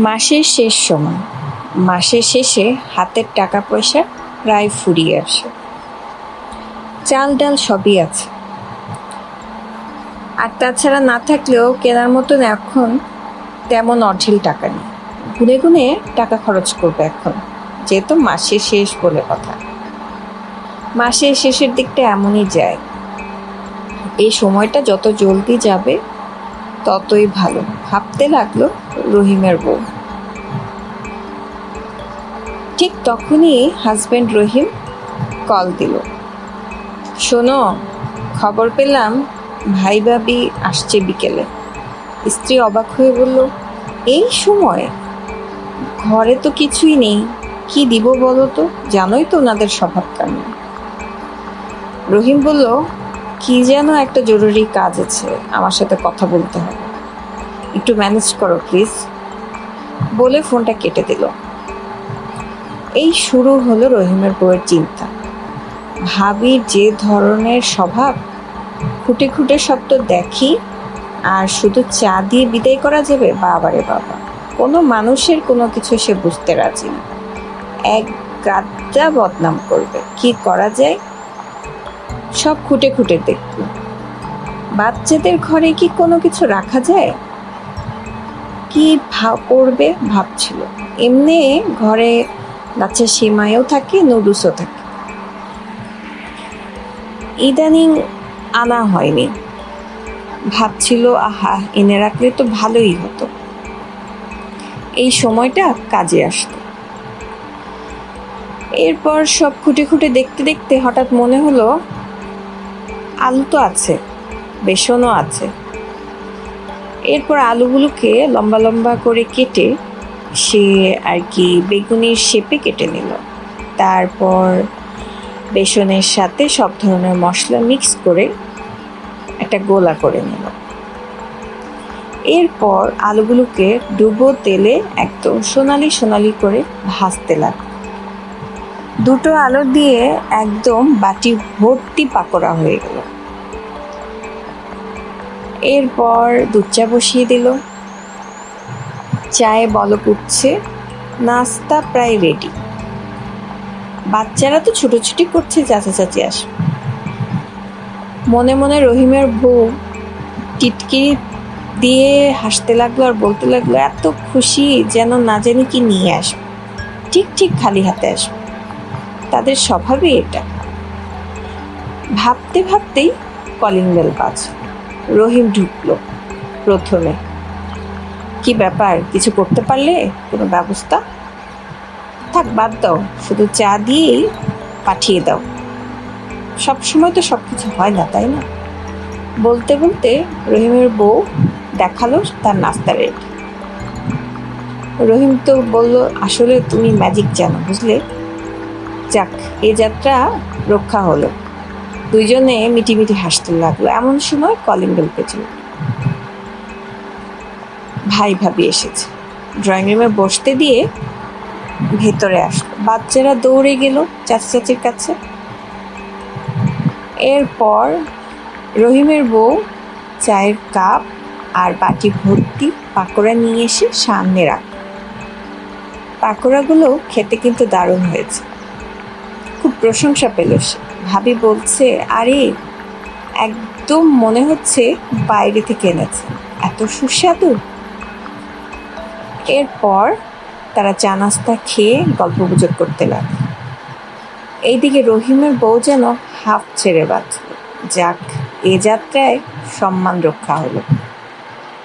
মাসের শেষ সময়। মাসের শেষে হাতের টাকা পয়সা প্রায় ফুরিয়ে আসে। চাল ডাল সবই আছে। আর তাছাড়া না থাকলেও কেনার মতন এখন তেমন অঢেল টাকা নেই। গুনে গুনে টাকা খরচ করবে এখন। যেহেতু মাসের শেষ বলে কথা। মাসের শেষের দিকটা এমনই যায়। এই সময়টা যত জলদি যাবে, ততই ভালো। ভাবতে লাগল রহিমের বউ। ঠিক তখনই হাজব্যান্ড রহিম কল দিল। শোনো, খবর পেলাম ভাই ভাবি আসছে বিকেলে। স্ত্রী অবাক হয়ে বলল, এই সময়? ঘরে তো কিছুই নেই। কি দিব বলো তো? জানোই তো ওনাদের স্বভাব কেমন। রহিম বলল, কি যেন একটা জরুরি কাজ আছে। আমার সাথে কথা বলতে হবে। একটু ম্যানেজ করো প্লিজ বলে ফোনটা কেটে দিল। এই শুরু হলো রহিমের বউয়ের চিন্তা। ভাবির যে ধরনের স্বভাব, খুঁটে খুঁটে সব তো দেখি, আর শুধু চা দিয়ে বিদায় করা যাবে বাবারে বাবা। কোনো মানুষের কোনো কিছু সে বুঝতে রাজি না। এক গাদ্দা বদনাম করবে। কি করা যায়? সব খুঁটে খুঁটে দেখল। বাচ্চাদের ঘরে কি কোনো কিছু রাখা যায়? কি ভাব করবে ভাবছিল। এমনি ঘরে বাচ্চা সিমাইও থাকে, নুডলসও থাকে। ইদানিং আনা হয়নি। ভাবছিল, আহা, এনে রাখলে তো ভালোই হতো। এই সময়টা কাজে আসতো। এরপর সব খুঁটে খুঁটে দেখতে দেখতে হঠাৎ মনে হলো, আলু তো আছে, বেসনও আছে। এরপর আলুগুলোকে লম্বা লম্বা করে কেটে সে আর কি বেগুনির শেপে কেটে নিল। তারপর বেসনের সাথে সব ধরনের মশলা মিক্স করে একটা গোলা করে নিল। এরপর আলুগুলোকে ডুবো তেলে একদম সোনালি সোনালি করে ভাজতে লাগল। দুটো আলু দিয়ে একদম বাটি ভর্তি পাকোড়া হয়ে গেল। এরপর দুধ চা বসিয়ে দিল। চায়ে বলক উঠছে নাস্তা প্রায় রেডি বাচ্চারা তো ছুটোছুটি করছে, চাচা চাচি আস মনে মনে রহিমের বউ টিটকি দিয়ে হাসতে লাগল আর বলতে লাগল, এত খুশি যেন না জানি কি নিয়ে আসবে। ঠিক ঠিক খালি হাতে আসবে। তাদের স্বভাবই এটা। ভাবতে ভাবতেই কলিং বেল বাজ রহিম ঢুকলো প্রথমে। কি ব্যাপার, কিছু করতে পারলে কোনো ব্যবস্থা? থাক, বাদ দাও, শুধু চা দিয়েই পাঠিয়ে দাও। সব সময় তো সব কিছু হয় না, তাই না? বলতে বলতে রহিমের বউ দেখাল তার নাস্তা রেডি রহিম তো বলল, আসলে তুমি ম্যাজিক জানো, বুঝলে? যাক, এ যাত্রা রক্ষা হলো। দুইজনে মিটি মিটিমিটি হাসতে লাগল। এমন সময় কলিং বেল পেছিল ভাই ভাবি এসেছে। ড্রয়িং রুমে বসতে দিয়ে ভেতরে আসলো। বাচ্চারা দৌড়ে গেল চাচা চাচির কাছে। এরপর রহিমের বউ চায়ের কাপ আর বাটি ভর্তি পাকোড়া নিয়ে এসে সামনে রাখ পাকোড়াগুলো খেতে কিন্তু দারুণ হয়েছে। খুব প্রশংসা পেল সে। ভাবি বলছে, আরে, একদম মনে হচ্ছে বাইরে থেকে এনেছে। এত সুস্বাদু। এরপর তারা চা নাস্তা খেয়ে গল্প গুজব করতে লাগল। এইদিকে রহিমের বউ যেন হাফ ছেড়ে বাঁচল যাক, এ যাত্রায় সম্মান রক্ষা হলো।